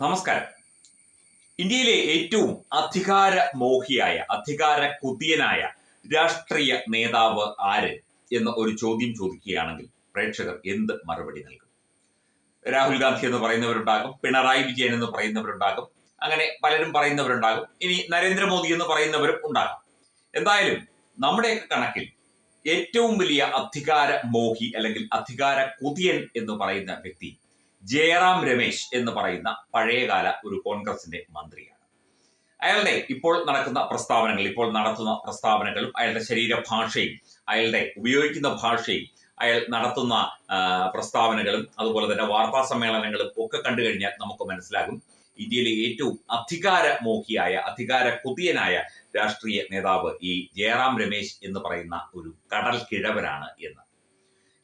നമസ്കാരം. ഇന്ത്യയിലെ ഏറ്റവും അധികാര മോഹിയായ അധികാര കുതിയനായ രാഷ്ട്രീയ നേതാവ് ആര് എന്ന ഒരു ചോദ്യം ചോദിക്കുകയാണെങ്കിൽ പ്രേക്ഷകർ എന്ത് മറുപടി നൽകും? രാഹുൽ ഗാന്ധി എന്ന് പറയുന്നവരുണ്ടാകും പിണറായി വിജയൻ എന്ന് പറയുന്നവരുണ്ടാകും അങ്ങനെ പലരും പറയുന്നവരുണ്ടാകും ഇനി നരേന്ദ്രമോദി എന്ന് പറയുന്നവരും ഉണ്ടാകും. എന്തായാലും നമ്മുടെയൊക്കെ കണക്കിൽ ഏറ്റവും വലിയ അധികാര മോഹി അല്ലെങ്കിൽ അധികാര കുതിയൻ എന്ന് പറയുന്ന വ്യക്തി ജയറാം രമേശ് എന്ന് പറയുന്ന പഴയകാല ഒരു കോൺഗ്രസിന്റെ മന്ത്രിയാണ്. അയാളുടെ ഇപ്പോൾ നടക്കുന്ന പ്രസ്താവനകൾ ഇപ്പോൾ നടത്തുന്ന പ്രസ്താവനകളും അയാളുടെ ശരീരഭാഷയും അയാളുടെ ഉപയോഗിക്കുന്ന ഭാഷയും അയാൾ നടത്തുന്ന പ്രസ്താവനകളും അതുപോലെ തന്നെ വാർത്താ സമ്മേളനങ്ങളും ഒക്കെ കണ്ടു കഴിഞ്ഞാൽ നമുക്ക് മനസ്സിലാകും. ഇന്ത്യയിലെ ഏറ്റവും അധികാര മോഹിയായ അധികാര കുതിയനായ രാഷ്ട്രീയ നേതാവ് ഈ ജയറാം രമേശ് എന്ന് പറയുന്ന ഒരു കടൽ കിഴവനാണ് എന്ന്.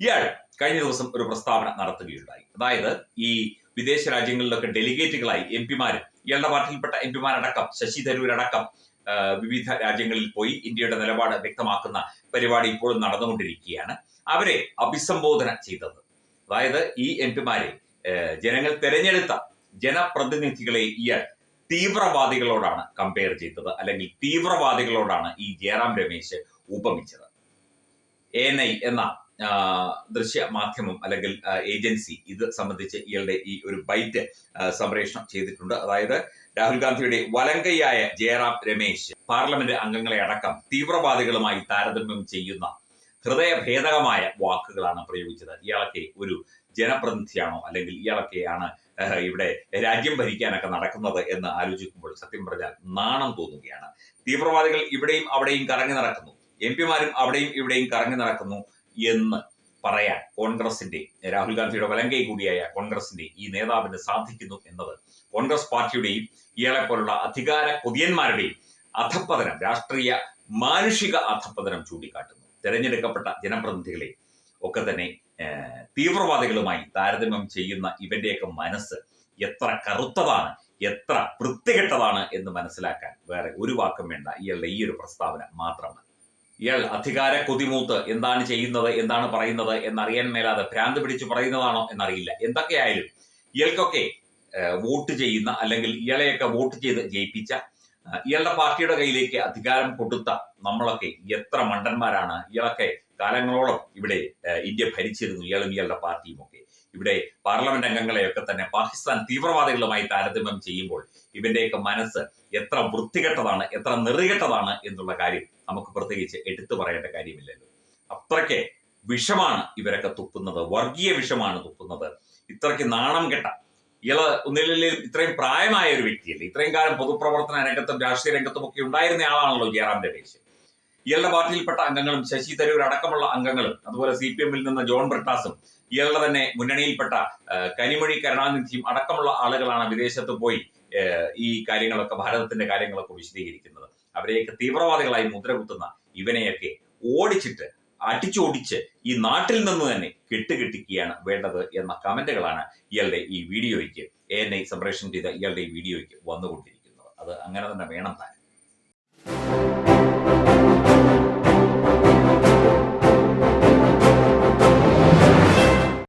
ഇയാൾ കഴിഞ്ഞ ദിവസം ഒരു പ്രസ്താവന നടത്തുകയുണ്ടായി. അതായത് ഈ വിദേശ രാജ്യങ്ങളിലൊക്കെ ഡെലിഗേറ്റുകളായി എം പിമാരും ഇയാളുടെ പാർട്ടിയിൽപ്പെട്ട എം പിമാരടക്കം ശശി തരൂരടക്കം വിവിധ രാജ്യങ്ങളിൽ പോയി ഇന്ത്യയുടെ നിലപാട് വ്യക്തമാക്കുന്ന പരിപാടി ഇപ്പോഴും നടന്നുകൊണ്ടിരിക്കുകയാണ്. അവരെ അഭിസംബോധന ചെയ്തത്. അതായത് ഈ എം പിമാരെ ജനങ്ങൾ തെരഞ്ഞെടുത്ത ജനപ്രതിനിധികളെ ഇയാൾ തീവ്രവാദികളോടാണ് കമ്പയർ ചെയ്തത്. അല്ലെങ്കിൽ തീവ്രവാദികളോടാണ് ഈ ജയറാം രമേശ് ഉപമിച്ചത്. എൻ ഐ എന്ന ദൃശ്യ മാധ്യമം അല്ലെങ്കിൽ ഏജൻസി ഇത് സംബന്ധിച്ച് ഇയാളുടെ ഈ ഒരു ബൈറ്റ് സംപ്രേഷണം ചെയ്തിട്ടുണ്ട്. അതായത് രാഹുൽ ഗാന്ധിയുടെ വലങ്കയായ ജയറാം രമേശ് പാർലമെന്റ് അംഗങ്ങളെ അടക്കം തീവ്രവാദികളുമായി താരതമ്യം ചെയ്യുന്ന ഹൃദയഭേദകമായ വാക്കുകളാണ് പ്രയോഗിച്ചത്. ഇയാളൊക്കെ ഒരു ജനപ്രതിനിധിയാണോ അല്ലെങ്കിൽ ഇയാളൊക്കെയാണ് ഇവിടെ രാജ്യം ഭരിക്കാനൊക്കെ നടക്കുന്നത് എന്ന് ആലോചിക്കുമ്പോൾ സത്യം പറഞ്ഞാൽ നാണം തോന്നുകയാണ്. തീവ്രവാദികൾ ഇവിടെയും അവിടെയും കറങ്ങി നടക്കുന്നു. എം പിമാരും അവിടെയും ഇവിടെയും കറങ്ങി നടക്കുന്നു. എന്ന് പറയാൻ കോൺഗ്രസിന്റെ രാഹുൽ ഗാന്ധിയുടെ വലങ്കൈ കൂടിയായ കോൺഗ്രസിന്റെ ഈ നേതാവിന് സാധിക്കുന്നു എന്നത് കോൺഗ്രസ് പാർട്ടിയുടെയും ഇയാളെ പോലുള്ള അധികാര കൊതിയന്മാരുടെയും അധപ്പതനം രാഷ്ട്രീയ മാനുഷിക അധപ്പതനം ചൂണ്ടിക്കാട്ടുന്നു. തെരഞ്ഞെടുക്കപ്പെട്ട ജനപ്രതിനിധികളെ ഒക്കെ തന്നെ തീവ്രവാദികളുമായി താരതമ്യം ചെയ്യുന്ന ഇവന്റെയൊക്കെ മനസ്സ് എത്ര കറുത്തതാണ് എത്ര വൃത്തികെട്ടതാണ് എന്ന് മനസ്സിലാക്കാൻ വേറെ ഒരു വാക്കും വേണ്ട. ഇയാളുടെ ഈ ഒരു പ്രസ്താവന മാത്രമാണ്. ഇയാൾ അധികാര കൊതിമൂത്ത് എന്താണ് ചെയ്യുന്നത് എന്താണ് പറയുന്നത് എന്നറിയാൻ മേലാതെ ഭ്രാന്ത് പിടിച്ച് പറയുന്നതാണോ എന്നറിയില്ല. എന്തൊക്കെയായാലും ഇയാൾക്കൊക്കെ വോട്ട് ചെയ്യുന്ന അല്ലെങ്കിൽ ഇയാളെയൊക്കെ വോട്ട് ചെയ്ത് ജയിപ്പിച്ച ഇയാളുടെ പാർട്ടിയുടെ കയ്യിലേക്ക് അധികാരം കൊടുത്ത നമ്മളൊക്കെ എത്ര മണ്ടന്മാരാണ്. ഇയാളൊക്കെ കാലങ്ങളോളം ഇവിടെ ഇന്ത്യ ഭരിച്ചിരുന്നു ഇയാളും ഇയാളുടെ പാർട്ടിയും ഒക്കെ ഇവിടെ പാർലമെന്റ് അംഗങ്ങളെയൊക്കെ തന്നെ പാകിസ്ഥാൻ തീവ്രവാദികളുമായി താരതമ്യം ചെയ്യുമ്പോൾ ഇവന്റെയൊക്കെ മനസ്സ് എത്ര വൃത്തികെട്ടതാണ് എത്ര നെറികെട്ടതാണ് എന്നുള്ള കാര്യം നമുക്ക് പ്രത്യേകിച്ച് എടുത്തു പറയേണ്ട കാര്യമില്ലല്ലോ. അത്രയ്ക്ക് വിഷമാണ് ഇവരൊക്കെ തുപ്പുന്നത് വർഗീയ വിഷമാണ് തുപ്പുന്നത്. ഇത്രയ്ക്ക് നാണം കെട്ട ഇയാൾ ഒന്നില്ലെങ്കിൽ ഇത്രയും പ്രായമായ ഒരു വ്യക്തിയല്ലേ? ഇത്രയും കാലം പൊതുപ്രവർത്തന രംഗത്തും രാഷ്ട്രീയ രംഗത്തും ഒക്കെ ഉണ്ടായിരുന്ന ആളാണല്ലോ ജയറാം രമേശ് ഇയാളുടെ പാർട്ടിയിൽപ്പെട്ട അംഗങ്ങളും ശശി തരൂർ അടക്കമുള്ള അംഗങ്ങളും അതുപോലെ സി പി എമ്മിൽ നിന്ന് ജോൺ ബ്രിട്ടാസും ഇയാളുടെ തന്നെ മുന്നണിയിൽപ്പെട്ട കനിമൊഴി കരുണാനിധിയും അടക്കമുള്ള ആളുകളാണ് വിദേശത്ത് പോയി ഈ കാര്യങ്ങളൊക്കെ ഭാരതത്തിന്റെ കാര്യങ്ങളൊക്കെ വിശദീകരിക്കുന്നത്. അവരെയൊക്കെ തീവ്രവാദികളായി മുദ്രകുത്തുന്ന ഇവനെയൊക്കെ ഓടിച്ചിട്ട് അടിച്ചോടിച്ച് ഈ നാട്ടിൽ നിന്ന് തന്നെ കെട്ടുകെട്ടിക്കുകയാണ് വേണ്ടത് എന്ന കമന്റുകളാണ് ഇയാളുടെ ഈ വീഡിയോയ്ക്ക് എ എൻ ഐ സംപ്രേഷണം ചെയ്ത ഇയാളുടെ ഈ വീഡിയോയ്ക്ക് വന്നുകൊണ്ടിരിക്കുന്നത്. അത് അങ്ങനെ തന്നെ വേണം താൻ.